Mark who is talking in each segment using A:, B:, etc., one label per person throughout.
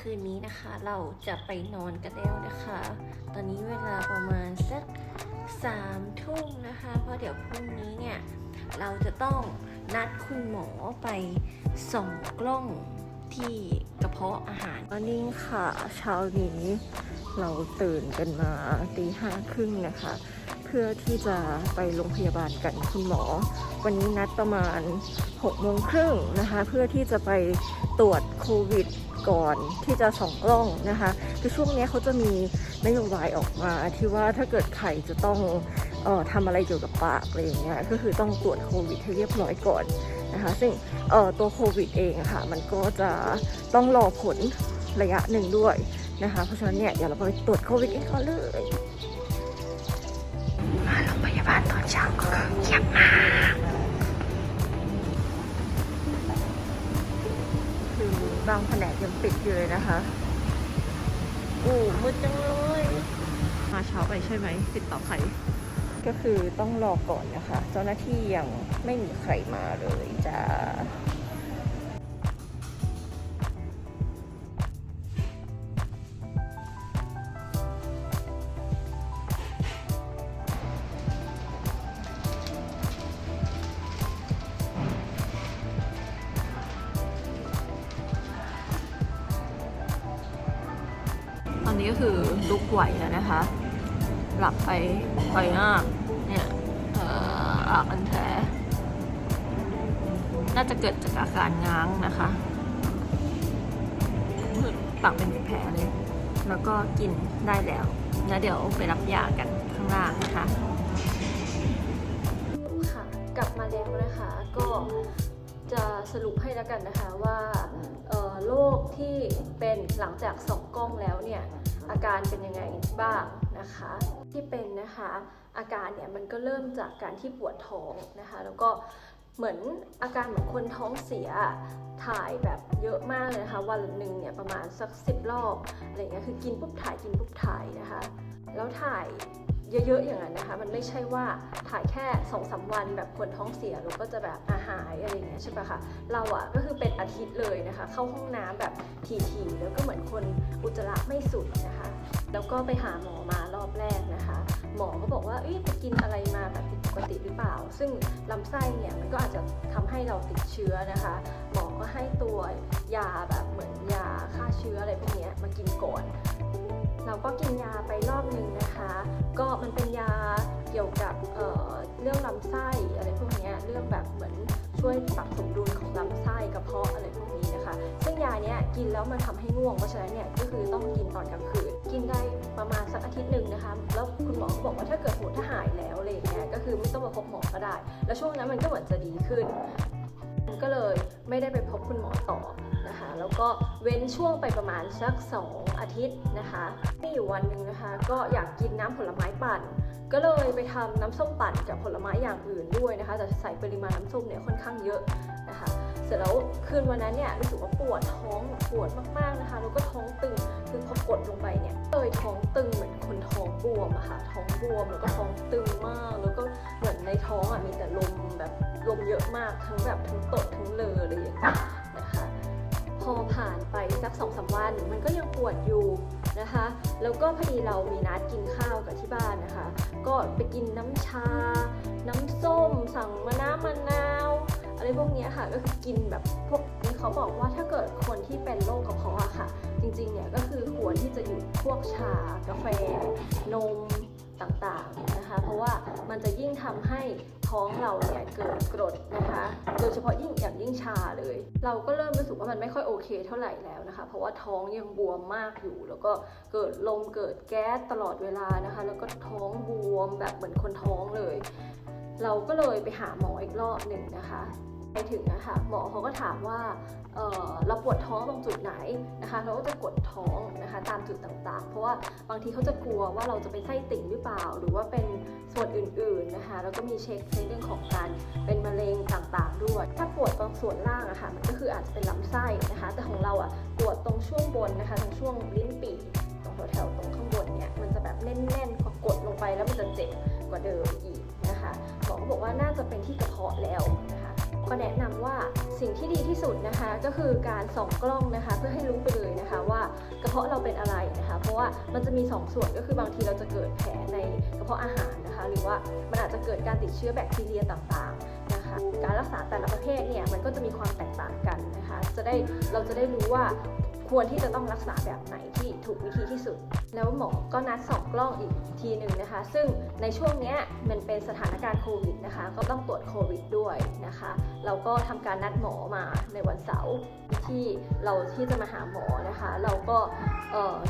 A: คืนนี้นะคะ เราจะไปนอนกันแล้วนะคะ ตอนนี้เวลาประมาณสักสามทุ่มนะคะ เพราะเดี๋ยวพรุ่งนี้เนี่ย เราจะต้องนัดคุณหมอไปส่องกล้องที่กระเพาะอาหารวันนี้ค่ะ เช้านี้เราตื่นกันมาตีห้าครึ่งนะคะ เพื่อที่จะไปโรงพยาบาลกันคุณหมอ วันนี้นัดประมาณ6โมงครึ่งนะคะ เพื่อที่จะไปตรวจโควิด ก่อนที่จะส่องกล้องนะคะคือช่วงนี้เขาจะมีนโยบายออกมาที่ว่าถ้าเกิดใครจะต้องออทำอะไรเกี่ยวกับปากอะไรอย่างเงี้ยก็คือต้องตรวจโควิดให้เรียบร้อยก่อนนะคะซึ่งตัวโควิดเองค่ะมันก็จะต้องรอผลระยะหนึ่งด้วยนะคะเพราะฉะนั้นเนี่ยเดี๋ยวเราไปตรวจโควิดกันก่อนเลยมาโรงพยาบาลตอนเช้าก็คือเงียบมาก บางแผนกยังปิดอยู่เลยนะคะอู้มืดจังเลย
B: มาเช้าไปใช่ไหมติดต่อใคร
A: ก็คือต้องรอก่อนนะคะ เจ้าหน้าที่ยังไม่มีใครมาเลยจ้า
B: นี้ก็คือลุกไหวแล้วนะคะ หลับไปไปมากเนี่ยเอ่ออากันแท้น่าจะเกิดจากอาการง้างนะคะปากเป็นแผลเลย แล้วก็กินได้แล้วแล้วเดี๋ยวไปรับยากันข้างล่างนะคะ
A: ค่ะ กลับมาแล้วนะคะ ก็ จะสรุปให้แล้วกันนะคะว่าโรคที่เป็นหลังจากส่องกล้องแล้วเนี่ยอาการเป็นยังไงบ้างนะคะที่เป็นนะคะอาการเนี่ยมันก็เริ่มจากการที่ปวดท้องนะคะแล้วก็เหมือนอาการเหมือนคนท้องเสียถ่ายแบบเยอะมากเลยนะคะวันหนึ่งเนี่ยประมาณสักสิบรอบอะไรเงี้ยคือกินปุ๊บถ่ายกินปุ๊บถ่ายนะคะแล้วถ่าย เยอะๆอย่างนั้นนะคะ มันไม่ใช่ว่าถ่ายแค่2อสาวันแบบคนท้องเสียแล้วก็จะแบบอาหายอะไรอย่างเงี้ยใช่ปะคะเราอะก็คือเป็นอาทิตย์เลยนะคะ เข้าห้องน้ำแบบทีๆแล้วก็เหมือนคนอุจจาระไม่สุดนะคะ แล้วก็ไปหาหมอมารอบแรกนะคะ หมอก็บอกว่าเอ้ยไปกินอะไรมาแบบผิดปกติหรือเปล่า ซึ่งลำไส้เนี่ยมันก็อาจจะทำให้เราติดเชื้อนะคะ หมอก็ให้ตัวยาแบบเหมือนยาฆ่าเชื้ออะไรพวกนี้มากินก่อนเราก็กินยาไปรอบ เเรื่องลำไส้อะไรพวกนี้เรื่องแบบเหมือนช่วยปรับสมดุลของลำไส้กระเพาะอะไรพวกนี้นะคะซึ่งยาเนี้ยกินแล้วมันทำให้ง่วงเพราะฉะนั้นเนี่ยก็คือต้องกินตอนกลางคืนกินได้ประมาณสักอาทิตย์หนึ่งนะคะแล้วคุณหมอบอกว่าถ้าเกิดหมดถ้าหายแล้วอะไรอย่างเงี้ยก็คือไม่ต้องมาพบหมอก็ได้ แล้วช่วงนั้นมันก็เหมือนจะดีขึ้น ก็เลยไม่ได้ไปพบคุณหมอต่อนะคะ แล้วก็เว้นช่วงไปประมาณสัก 2 อาทิตย์นะคะมีอยู่วันหนึ่งนะคะ ก็อยากกินน้ำผลไม้ปั่น ก็เลยไปทำน้ำส้มปั่นกับผลไม้อย่างอื่นด้วยนะคะ แต่ใส่ปริมาณน้ำส้มเนี่ยค่อนข้างเยอะนะคะ เสร็จแล้วคืนวันนั้นเนี่ยรู้สึกว่าปวดท้องปวดมากๆนะคะ แล้วก็ท้องตึง คือพอกดลงไปเนี่ยเลยท้องตึงเหมือนคนท้องบวมอะค่ะ ท้องบวมแล้วก็ท้องตึงมาก แล้วก็เหมือนในท้องอะมีแต่ลม ลมเยอะมากทั้งแบบทั้งตดทั้งเลออะไรอย่างเงี้ยนะคะพอผ่านไปสักสองสามวันมันก็ยังปวดอยู่นะคะ แล้วก็พอดีเรามีนัดกินข้าวกับที่บ้านนะคะ ก็ไปกินน้ำชา น้ำส้ม สั่งมะนาวมะนาวอะไรพวกนี้ค่ะก็คือกินแบบพวกนี้เขาบอกว่าถ้าเกิดคนที่เป็นโรคกระเพาะอะค่ะ จริงๆเนี่ยก็คือควรที่จะหยุดพวกชากาแฟ นมต่างๆนะคะ เพราะว่ามันจะยิ่งทำให้ ท้องเราเนี่ยเกิดกรดนะคะ โดยเฉพาะยิ่งอย่างยิ่งชาเลย เราก็เริ่มรู้สึกว่ามันไม่ค่อยโอเคเท่าไหร่แล้วนะคะ เพราะว่าท้องยังบวมมากอยู่ แล้วก็เกิดลมเกิดแก๊สตลอดเวลานะคะ แล้วก็ท้องบวมแบบเหมือนคนท้องเลย เราก็เลยไปหาหมออีกรอบหนึ่งนะคะ ไปถึงนะคะหมอเขาก็ถามว่าเเราปวดท้องตรงจุดไหนนะคะเราก็จะกดท้องนะคะตามจุดต่างๆ เพราะว่าบางทีเขาจะกลัวว่าเราจะเป็นไส้ติ่งหรือเปล่า หรือว่าเป็นส่วนอื่นๆนะคะแล้วก็มีเช็คในเรื่องของการเป็นมะเร็งต่างๆด้วย ถ้าปวดตรงส่วนล่างอะค่ะมันก็คืออาจจะเป็นลำไส้นะคะ แต่ของเราอะปวดตรงช่วงบนนะคะตรงช่วงลิ้นปี่ตรงแถวๆตรงข้างบนเนี่ยมันจะแบบแน่นๆพอกดลงไปแล้วมันจะเจ็บกว่าเดิมอีกนะคะหมอก็บอกว่าน่าจะเป็นที่กระเพาะแล้วนะ ก็แนะนำว่าสิ่งที่ดีที่สุดนะคะ ก็คือการส่องกล้องนะคะ เพื่อให้รู้ไปเลยนะคะว่ากระเพาะเราเป็นอะไรนะคะ เพราะว่ามันจะมี 2 ส่วนก็คือบางทีเราจะเกิดแผลในกระเพาะอาหารนะคะ หรือว่ามันอาจจะเกิดการติดเชื้อแบคทีเรียต่างๆนะคะ การรักษาแต่ละประเภทเนี่ยมันก็จะมีความแตกต่างกันนะคะ จะได้เราจะได้รู้ว่า ควรที่จะต้องรักษาแบบไหนที่ถูกวิธีที่สุด แล้วหมอก็นัดสอบกล้องอีกทีหนึ่งนะคะ ซึ่งในช่วงเนี้ยมันเป็นสถานการณ์โควิดนะคะ ก็ต้องตรวจโควิดด้วยนะคะ เราก็ทำการนัดหมอมาในวันเสาร์ที่เราที่จะมาหาหมอนะคะ เราก็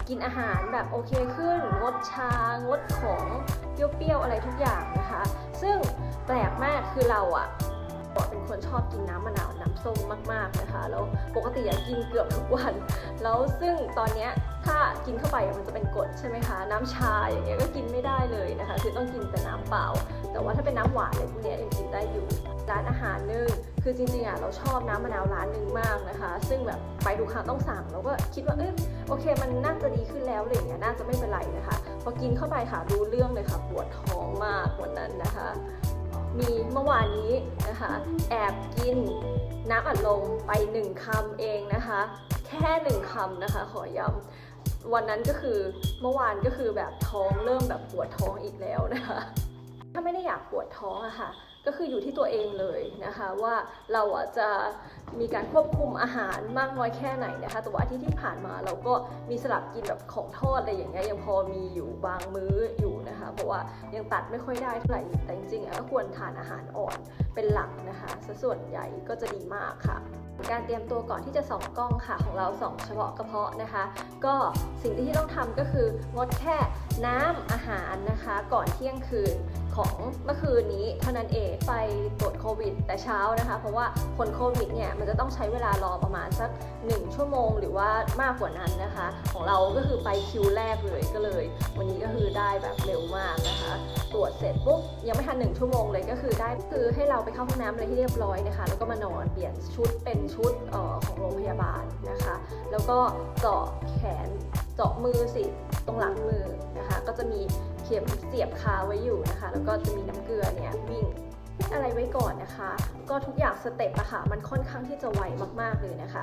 A: กินอาหารแบบโอเคขึ้น งดชา งดของเปรี้ยวๆอะไรทุกอย่างนะคะ ซึ่งแปลกมากคือเราอะ เป็นคนชอบกินน้ำมะนาวน้ำส้มมากๆนะคะแล้วปกติอะกินเกือบทุกวัน แล้วซึ่งตอนนี้ถ้ากินเข้าไปมันจะเป็นกรดใช่ไหมคะ น้ำชาอย่างเงี้ยก็กินไม่ได้เลยนะคะ คือต้องกินแต่น้ำเปล่า แต่ว่าถ้าเป็นน้ำหวานอะไรพวกนี้ยังกินได้อยู่ร้านอาหารนึงคือจริงๆอะเราชอบน้ำมะนาวร้านหนึ่งมากนะคะ ซึ่งแบบไปดูครั้งต้องสั่งเราก็คิดว่าเออโอเค มันน่าจะดีขึ้นแล้วอะไรอย่างเงี้ยน่าจะไม่เป็นไรนะคะพอกินเข้าไปค่ะรู้เรื่องเลยค่ะปวดท้องมากวันนั้นนะคะ มีเมื่อวานนี้นะคะ แอบกินน้ำอัดลมไปหนึ่งคำเองนะคะ แค่หนึ่งคำนะคะ ขอย้ำวันนั้นก็คือเมื่อวานก็คือแบบท้องเริ่มแบบปวดท้องอีกแล้วนะคะ ถ้าไม่ได้อยากปวดท้องอะค่ะ ก็คืออยู่ที่ตัวเองเลยนะคะว่าเราอะจะมีการควบคุมอาหารมากน้อยแค่ไหนนะคะแต่ว่าอาที่ที่ผ่านมาเราก็มีสลับกินแบบของทอดอะไรอย่างเงี้ยยังพอมีอยู่บางมื้ออยู่นะคะเพราะว่ายังตัดไม่ค่อยได้เท่าไหร่แต่จริงๆก็ควรทานอาหารอ่อนเป็นหลักนะคะซะส่วนใหญ่ก็จะดีมากค่ะ การเตรียมตัวก่อนที่จะส่องกล้องค่ะของเราส่องเฉพาะกระเพาะนะคะ ก็สิ่งที่ต้องทำก็คืองดแค่น้ำอาหารนะคะ ก่อนเที่ยงคืน ของเมื่อคืนนี้เท่านั้นเองไปตรวจโควิด แต่เช้านะคะ เพราะว่าผลโควิดเนี่ยมันจะต้องใช้เวลารอประมาณสัก 1 ชั่วโมงหรือว่ามากกว่านั้นนะคะ ของเราก็คือไปคิวแรกเลยก็เลย วันนี้ก็คือได้แบบเร็วมากนะคะ ตรวจเสร็จปุ๊บยังไม่ทันหนึ่งชั่วโมงเลยก็คือได้คือให้เราไปเข้าห้องน้ำอะไรที่เรียบร้อยนะคะ แล้วก็มานอนเปลี่ยนชุดเป็นชุดออของโรงพยาบาลนะคะ แล้วก็เจาะแขนเจาะมือสิตรงหลังมือนะคะ ก็จะมี ข็มเสียบคาไว้อยู่นะคะ แล้วก็จะมีน้ำเกลือเนี่ยวิ่งอะไรไว้ก่อนนะคะ ก็ทุกอย่างสเต็ปอะค่ะมันค่อนข้างที่จะไวมากๆเลยนะคะ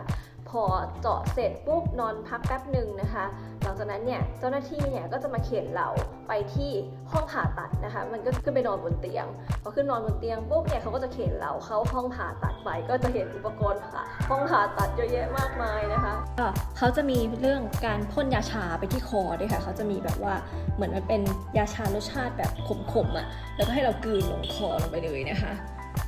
A: พอเจาะเสร็จปุ๊บนอนพักแป๊บหนึ่งนะคะ หลังจากนั้นเนี่ยเจ้าหน้าที่เนี่ยก็จะมาเข็นเราไปที่ห้องผ่าตัดนะคะ มันก็ขึ้นไปนอนบนเตียงพอขึ้นนอนบนเตียงปุ๊บเนี่ยเขาก็จะเข็นเราเข้าห้องผ่าตัดไปก็จะเห็นอุปกรณ์ผ่าห้องผ่าตัดเยอะแยะมากมายนะคะ
B: เขาจะมีเรื่องการพ่นยาชาไปที่คอด้วยค่ะเขาจะมีแบบว่าเหมือนมันเป็นยาชารสชาติแบบขมๆอะ่ะแล้วก็ให้เรากลืนลงคอลงไปเลยนะคะ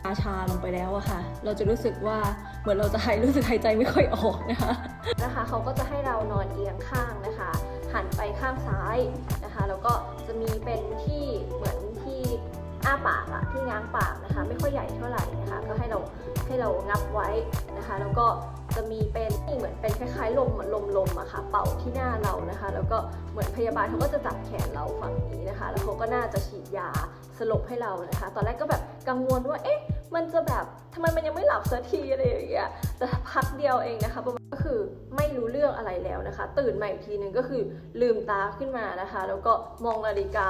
B: ยาชาลงไปแล้วอะค่ะ เราจะรู้สึกว่าเหมือนเราจะหายรู้สึกหายใจไม่ค่อยออกนะคะ
A: นะคะเขาก็จะให้เรานอนเอียงข้างนะคะ หันไปข้างซ้ายนะคะ แล้วก็จะมีเป็นที่เหมือนที่อ้าปากอะที่ง้างปากนะคะ ไม่ค่อยใหญ่เท่าไหร่นะคะ ก็ให้เราให้เรางับไว้นะคะ แล้วก็จะมีเป็นนี่เหมือนเป็นคล้ายๆลมลมลมอะค่ะ เป่าที่หน้าเรานะคะ แล้วก็เหมือนพยาบาลเขาก็จะจับแขนเราฝั่งนี้นะคะ แล้วเขาก็น่าจะฉีดยาสลบให้เรานะคะ ตอนแรกก็แบบ กังวลว่าเอ๊ะมันจะแบบทำไมมันยังไม่หลับสักทีอะไรอย่างเงี้ยแต่พักเดียวเองนะคะประมาณก็คือไม่รู้เรื่องอะไรแล้วนะคะ ตื่นมาอีกทีหนึ่งก็คือลืมตาขึ้นมานะคะ แล้วก็มองนาฬิกา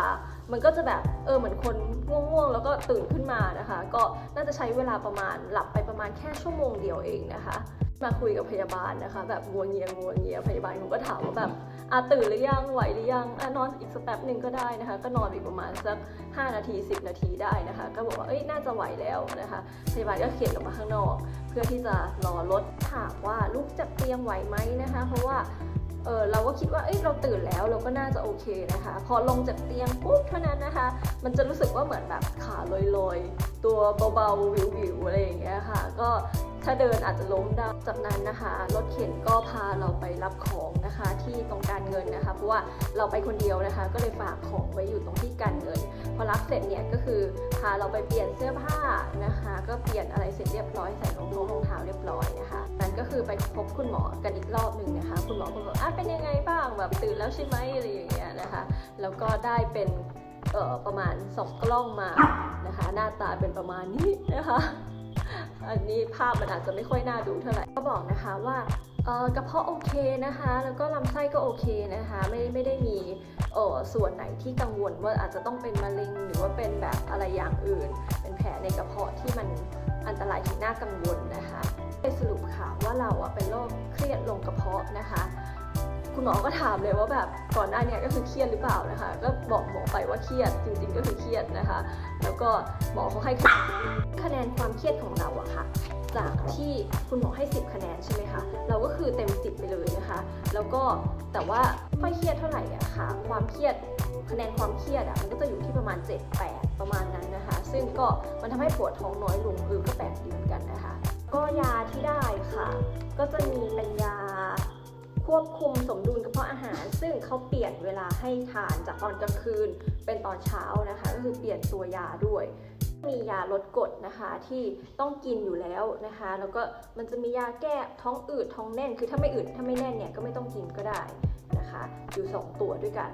A: มันก็จะแบบเออเหมือนคนง่วงๆ แล้วก็ตื่นขึ้นมานะคะ ก็น่าจะใช้เวลาประมาณหลับไปประมาณแค่ชั่วโมงเดียวเองนะคะ มาคุยกับพยาบาลนะคะ แบบงัวเงียงัวเงียพยาบาลผมก็ถามว่าแบบอะตื่นหรือยังไหวหรือยังอนอนอีกสักแป๊บหนึ่งก็ได้นะคะ ก็นอนอีกประมาณสัก 5 นาที 10 นาทีได้นะคะ ก็บอกว่าเอ้ยน่าจะไหวแล้วนะคะพยาบาลก็เขียนออกมาข้างนอก เพื่อที่จะรอรถถามว่าลูกจากเตียงไหวไหมนะคะ เพราะว่าเออเราก็คิดว่าเอ้ยเราตื่นแล้วเราก็น่าจะโอเคนะคะ พอลงจากเตียงปุ๊บเท่านั้นนะคะ มันจะรู้สึกว่าเหมือนแบบขาลอยๆ ตัวเบาๆวิวๆอะไรอย่างเงี้ยค่ะ ก็ ถ้าเดินอาจจะล้มได้ จากนั้นนะคะรถเข็นก็พาเราไปรับของนะคะ ที่ตรงการเงินนะคะ เพราะว่าเราไปคนเดียวนะคะ ก็เลยฝากของไว้อยู่ตรงที่การเงิน พอรับเสร็จเนี่ยก็คือพาเราไปเปลี่ยนเสื้อผ้านะคะ ก็เปลี่ยนอะไรเสร็จเรียบร้อยใส่รองเท้ารองเท้าเรียบร้อยนะคะนั้นก็คือไปพบคุณหมอกันอีกรอบหนึ่งนะคะ คุณหมอก็บอกอะเป็นยังไงบ้างแบบตื่นแล้วใช่ไหมอะไรอย่างเงี้ยนะคะ แล้วก็ได้เป็นประมาณสองกล้องมานะคะ หน้าตาเป็นประมาณนี้นะคะ อันนี้ภาพมันอาจจะไม่ค่อยน่าดูเท่าไหร่ ก็บอกนะคะว่ากระเพาะโอเคนะคะ แล้วก็ลำไส้ก็โอเคนะคะ ไม่ไม่ได้มีเอ่อส่วนไหนที่กังวลว่าอาจจะต้องเป็นมะเร็งหรือว่าเป็นแบบอะไรอย่างอื่น เป็นแผลในกระเพาะที่มันอันตรายที่น่ากังวลนะคะไปสรุปค่ะว่าเราอะเป็นโรคเครียดลงกระเพาะนะคะ คุณหมอก็ถามเลยว่าแบบก่อนหน้าเนี้ก็คือเครียดหรือเปล่านะคะ ก็บอกหมอไปว่าเครียดจริงๆก็คือเครียดนะคะ แล้วก็หมอเขาให้คะแนนความเครียดของเราอะค่ะ จากที่คุณหมอให้ 10 คะแนนใช่ไหมคะเราก็คือเต็ม 10 ไปเลยนะคะ แล้วก็แต่ว่าค่อยเครียดเท่าไหร่อะค่ะ ความเครียดคะแนนความเครียดอะมันก็จะอยู่ที่ประมาณ 7 8 ประมาณนั้นนะคะ ซึ่งก็มันทำให้ปวดท้องน้อยลงเออก็แปลกดีเหมือนกันนะคะ ก็ยาที่ได้ค่ะ ก็จะมีเป็นยา ควบคุมสมดุลกระเพาะอาหาร ซึ่งเขาเปลี่ยนเวลาให้ทานจากตอนกลางคืนเป็นตอนเช้านะคะ ก็คือเปลี่ยนตัวยาด้วย มียาลดกรดนะคะที่ต้องกินอยู่แล้วนะคะ แล้วก็มันจะมียาแก้ท้องอืดท้องแน่น คือถ้าไม่อืดถ้าไม่แน่นเนี่ยก็ไม่ต้องกินก็ได้นะคะ อยู่ 2 ตัวด้วยกัน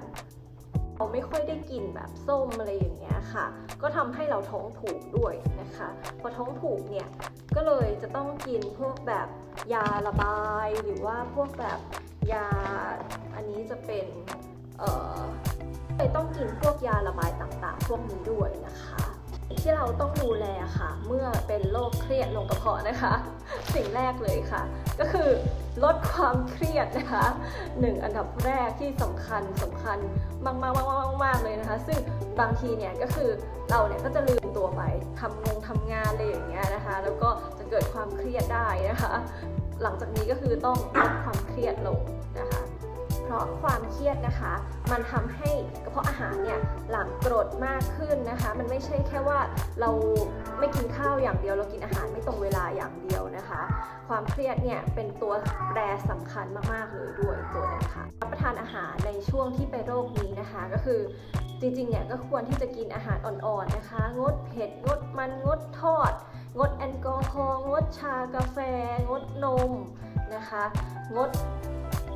A: เราไม่ค่อยได้กินแบบส้มอะไรอย่างเงี้ยค่ะ ก็ทำให้เราท้องผูกด้วยนะคะ พอท้องผูกเนี่ยก็เลยจะต้องกินพวกแบบยาระบายหรือว่าพวกแบบยาอันนี้จะเป็นเอ่อเลยต้องกินพวกยาระบายต่างๆ พวกนี้ด้วยนะคะ ที่เราต้องดูแลค่ะ เมื่อเป็นโรคเครียดลงกระเพาะนะคะ สิ่งแรกเลยค่ะ ก็คือลดความเครียดนะคะหนึ่งอันดับแรกที่สำคัญสำคัญมากๆมากๆมากเลยนะคะ ซึ่งบางทีเนี่ยก็คือเราเนี่ยก็จะลืมตัวไปทำงงทำงานอะไรอย่างเงี้ยนะคะ แล้วก็จะเกิดความเครียดได้นะคะ หลังจากนี้ก็คือต้องลดความเครียดลงนะคะ เพราะความเครียดนะคะ มันทำให้กระเพาะอาหารเนี่ยหลั่งกรดมากขึ้นนะคะ มันไม่ใช่แค่ว่าเราไม่กินข้าวอย่างเดียว เรากินอาหารไม่ตรงเวลาอย่างเดียวนะคะ ความเครียดเนี่ยเป็นตัวแปรสำคัญมากๆเลยด้วยตัวนึงค่ะรับประทานอาหารในช่วงที่เป็นโรคนี้นะคะก็คือจริงๆ เนี่ยก็ควรที่จะกินอาหารอ่อนๆ นะคะ งดเผ็ด งดมัน งดทอด งดแอลกอฮอล์ งดชากาแฟ งดนมนะคะ งด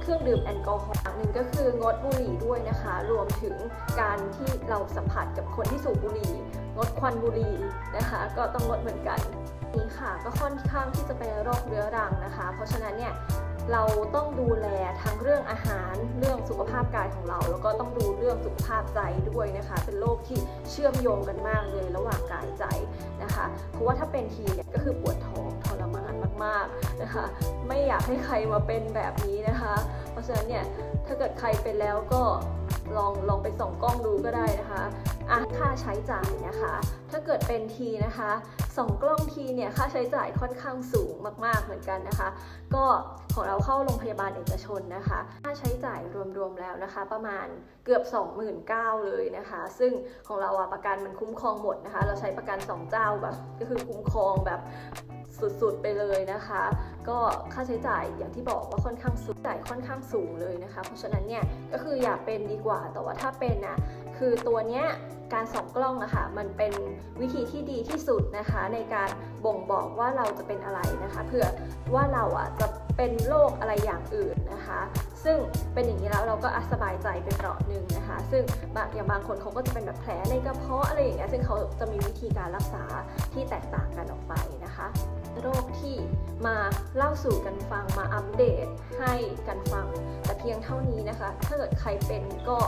A: เครื่องดื่มแอลกอฮอล์อย่างหนึ่งก็คืองดบุหรี่ด้วยนะคะ รวมถึงการที่เราสัมผัสกับคนที่สูบบุหรี่ งดควันบุหรี่นะคะ ก็ต้องงดเหมือนกันนี้ค่ะก็ค่อนข้างที่จะเป็นโรคเรื้อรังนะคะ เพราะฉะนั้นเนี่ยเราต้องดูแลทั้งเรื่องอาหารเรื่องสุขภาพกายของเรา แล้วก็ต้องดูเรื่องสุขภาพใจด้วยนะคะ เป็นโรคที่เชื่อมโยงกันมากเลยระหว่างกายใจนะคะ เพราะว่าถ้าเป็นทีเนี่ยก็คือปวดท้อง มานมากๆนะคะ ไม่อยากให้ใครมาเป็นแบบนี้นะคะ เพราะฉะนั้นเนี่ยถ้าเกิดใครเป็นแล้วก็ลองลองไปส่องกล้องดูก็ได้นะคะอะค่าใช้จ่ายนะคะ ถ้าเกิดเป็นทีนะคะสองกล้องทีเนี่ยค่าใช้จ่ายค่อนข้างสูงมาก ๆเหมือนกันนะคะ ก็ของเราเข้าโรงพยาบาลเอกชนนะคะ ค่าใช้จ่ายรวมๆแล้วนะคะ ประมาณเกือบ 29,000เลยนะคะ ซึ่งของเราอะประกันมันคุ้มครองหมดนะคะ เราใช้ประกัน 2 เจ้าแบบก็คือคุ้มครองแบบ สุดๆไปเลยนะคะ ก็ค่าใช้จ่ายอย่างที่บอกว่าค่อนข้างสูงจ่ายค่อนข้างสูงเลยนะคะ เพราะฉะนั้นเนี่ยก็คืออย่าเป็นดีกว่าแต่ว่าถ้าเป็นนะคือตัวเนี้ยการส่องกล้องอะค่ะมันเป็นวิธีที่ดีที่สุดนะคะ ในการบ่งบอกว่าเราจะเป็นอะไรนะคะเผื่อว่าเราอะจะเป็นโรคอะไรอย่างอื่นนะคะ ซึ่งเป็นอย่างนี้แล้วเราก็อสบายใจไปเปราะหนึ่งนะคะ ซึ่งบางอย่างบางคนเขาก็จะเป็นแบบแผลในกระเพาะอะไรอย่างเงี้ยซึ่งเขาจะมีวิธีการรักษาที่แตกต่างกันออกไปนะคะ โรคที่มาเล่าสู่กันฟังมาอัปเดตให้กันฟัง แต่เพียงเท่านี้นะคะ ถ้าเกิดใครเป็นก็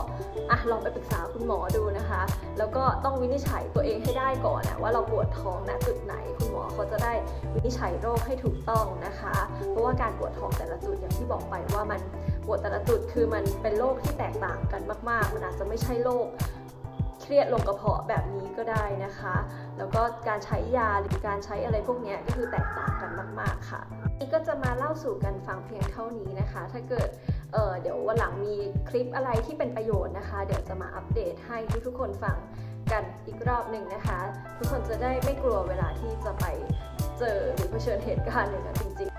A: อะลองไปปรึกษาคุณหมอดูนะคะ แล้วก็ต้องวินิจฉัยตัวเองให้ได้ก่อนนะว่าเราปวดท้องณจุดไหนคุณหมอเขาจะได้วินิจฉัยโรคให้ถูกต้องนะคะ เพราะว่าการปวดท้องแต่ละจุดอย่างที่บอกไปว่ามันปวดแต่ละจุดคือมันเป็นโรคที่แตกต่างกันมาก ๆ มันอาจจะไม่ใช่โรคเค รียดลงกระเพาะแบบนี้ก็ได้นะคะ แล้วก็การใช้ยาหรือการใช้อะไรพวกนี้ก็คือแตกต่างกันมาก ๆ ค่ะนี่ก็จะมาเล่าสู่กันฟังเพียงเท่านี้นะคะ ถ้าเกิดเเดี๋ยววันหลังมีคลิปอะไรที่เป็นประโยชน์นะคะ เดี๋ยวจะมาอัปเดตให้ทุกๆคนฟังกันอีกรอบหนึ่งนะคะ ทุกคนจะได้ไม่กลัวเวลาที่จะไปเจอหรือเผชิญเหตุการณ์อย่างนั้นจริง